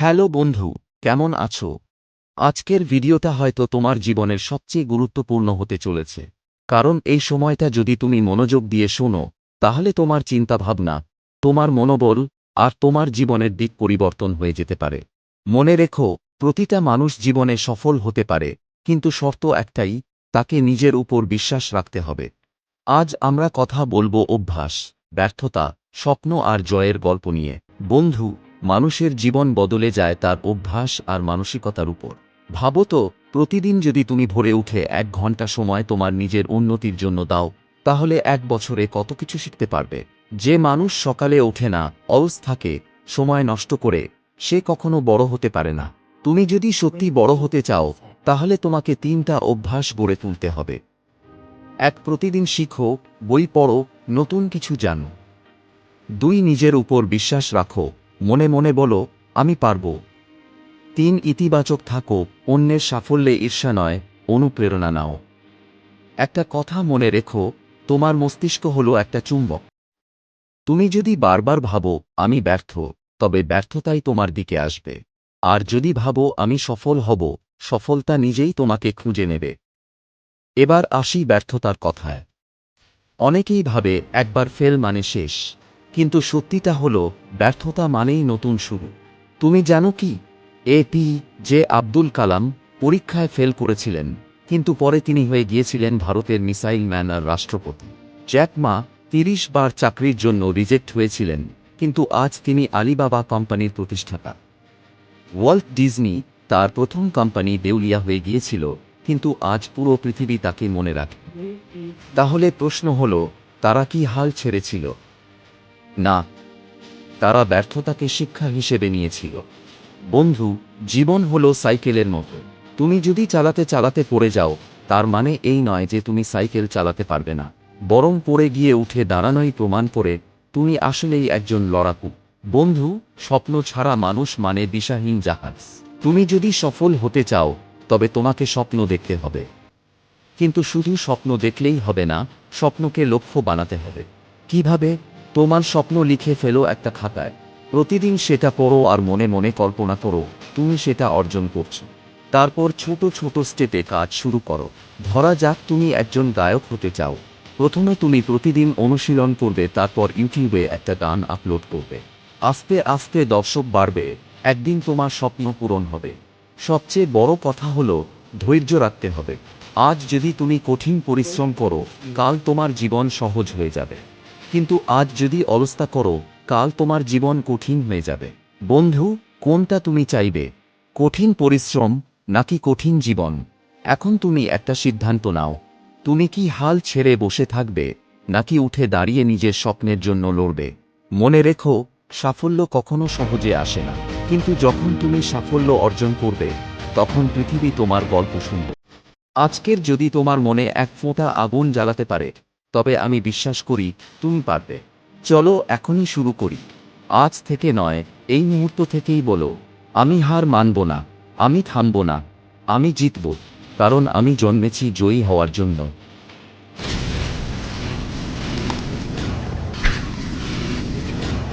Hello বন্ধু, কেমন আছো? আজকের ভিডিওটা হয়তো তোমার জীবনের সবচেয়ে গুরুত্বপূর্ণ হতে চলেছে। কারণ এই সময়টা যদি তুমি মনোযোগ দিয়ে শোনো, তাহলে তোমার চিন্তাভাবনা, তোমার মনোবল আর তোমার জীবনের দিক পরিবর্তন হয়ে যেতে পারে। মনে রেখো, প্রতিটা মানুষ জীবনে সফল হতে পারে, কিন্তু শর্ত একটাই, তাকে নিজের উপর বিশ্বাস রাখতে হবে। আজ আমরা কথা বলব অভ্যাস, ব্যর্থতা, স্বপ্ন আর জয়ের গল্প নিয়ে। বন্ধু মানুষের জীবন বদলে যায় তার অভ্যাস আর মানসিকতার উপর। ভাবো তো, প্রতিদিন যদি তুমি ভোরে উঠে এক ঘণ্টা সময় তোমার নিজের উন্নতির জন্য দাও, তাহলে এক বছরে কত কিছু শিখতে পারবে। যে মানুষ সকালে ওঠে না অলস থাকে সময় নষ্ট করে, সে কখনো বড় হতে পারে না। তুমি যদি সত্যি বড় হতে চাও, তাহলে তোমাকে তিনটা অভ্যাস গড়ে তুলতে হবে। এক, প্রতিদিন শিখো, বই পড়ো, নতুন কিছু জানো। দুই, নিজের উপর বিশ্বাস রাখো। মনে মনে বলো, আমি পারব। তিন ইতিবাচক থাকো, অন্যের সাফল্যে ঈর্ষা নয়, অনুপ্রেরণা নাও। একটা কথা মনে রেখো, তোমার মস্তিষ্ক হলো একটা চুম্বক। তুমি যদি বারবার ভাবো, আমি ব্যর্থ, তবে ব্যর্থতাই তোমার দিকে আসবে। আর যদি ভাবো, আমি সফল হব, সফলতা নিজেই তোমাকে খুঁজে নেবে। এবার আসি ব্যর্থতার কথায়। অনেকেই ভাবে, একবার ফেল মানে শেষ। কিন্তু সত্যিটা হলো, ব্যর্থতা মানেই নতুন শুরু। তুমি জানো কি? A P J Abdul Kalam পরীক্ষায় ফেল করেছিলেন, কিন্তু পরে তিনি হয়ে গিয়েছিলেন ভারতের মিসাইল ম্যান আর রাষ্ট্রপতি। জ্যাক মা তিরিশ বার চাকরির জন্য রিজেক্ট হয়েছিলেন, কিন্তু আজ তিনি আলিবাবা কোম্পানির প্রতিষ্ঠাতা। ওয়াল্ট ডিজনি তার প্রথম কোম্পানি দেউলিয়া হয়ে গিয়েছিল, কিন্তু আজ পুরো পৃথিবী তাকে মনে রাখে। তাহলে প্রশ্ন হল, তারা কি হাল ছেড়েছিল? না, তারা ব্যর্থতাকে শিক্ষা হিসেবে নিয়েছিল। বন্ধু, জীবন হলো সাইকেলের মতো। তুমি যদি চালাতে চালাতে পড়ে যাও, তার মানে এই নয় যে তুমি সাইকেল চালাতে পারবে না। বরং পড়ে গিয়ে উঠে দাঁড়ানোই প্রমাণ করে, তুমি আসলেই একজন লড়াকু। বন্ধু, স্বপ্ন ছাড়া মানুষ মানে দিশাহীন জাহাজ। তুমি যদি সফল হতে চাও, তবে তোমাকে স্বপ্ন দেখতে হবে। কিন্তু শুধু স্বপ্ন দেখলেই হবে না, স্বপ্নকে লক্ষ্য বানাতে হবে। কীভাবে? তোমার স্বপ্ন লিখে ফেলো একটা খাতায়। প্রতিদিন সেটা পড়ো আর মনে মনে কল্পনা করো, তুমি সেটা অর্জন করছ। তারপর ছোট ছোট স্টেপে কাজ শুরু করো। ধরা যাক তুমি একজন গায়ক হতে চাও। প্রথমে তুমি প্রতিদিন অনুশীলন করবে, তারপর ইউটিউবে একটা গান আপলোড করবে। আস্তে আস্তে দর্শক বাড়বে, একদিন তোমার স্বপ্ন পূরণ হবে। সবচেয়ে বড় কথা হলো, ধৈর্য রাখতে হবে। আজ যদি তুমি কঠিন পরিশ্রম করো, কাল তোমার জীবন সহজ হয়ে যাবে। কিন্তু আজ যদি অলস্তা করো, কাল তোমার জীবন কঠিন হয়ে যাবে। বন্ধু, কোনটা তুমি চাইবে? কঠিন পরিশ্রম নাকি কঠিন জীবন? এখন তুমি একটা সিদ্ধান্ত নাও। তুমি কি হাল ছেড়ে বসে থাকবে, নাকি উঠে দাঁড়িয়ে নিজের স্বপ্নের জন্য লড়বে? মনে রেখো, সাফল্য কখনো সহজে আসে না। কিন্তু যখন তুমি সাফল্য অর্জন করবে, তখন পৃথিবী তোমার গল্প শুনবে। আজকের যদি তোমার মনে এক ফোঁটা আগুন জ্বালাতে পারে তবে আমি বিশ্বাস করি তুমি পারবে। চলো এখনই শুরু করি। আজ থেকে নয়, এই মুহূর্ত থেকেই বলো, আমি হার মানব না, আমি থামব না, আমি জিতব, কারণ আমি জন্মেছি জয়ী হওয়ার জন্য।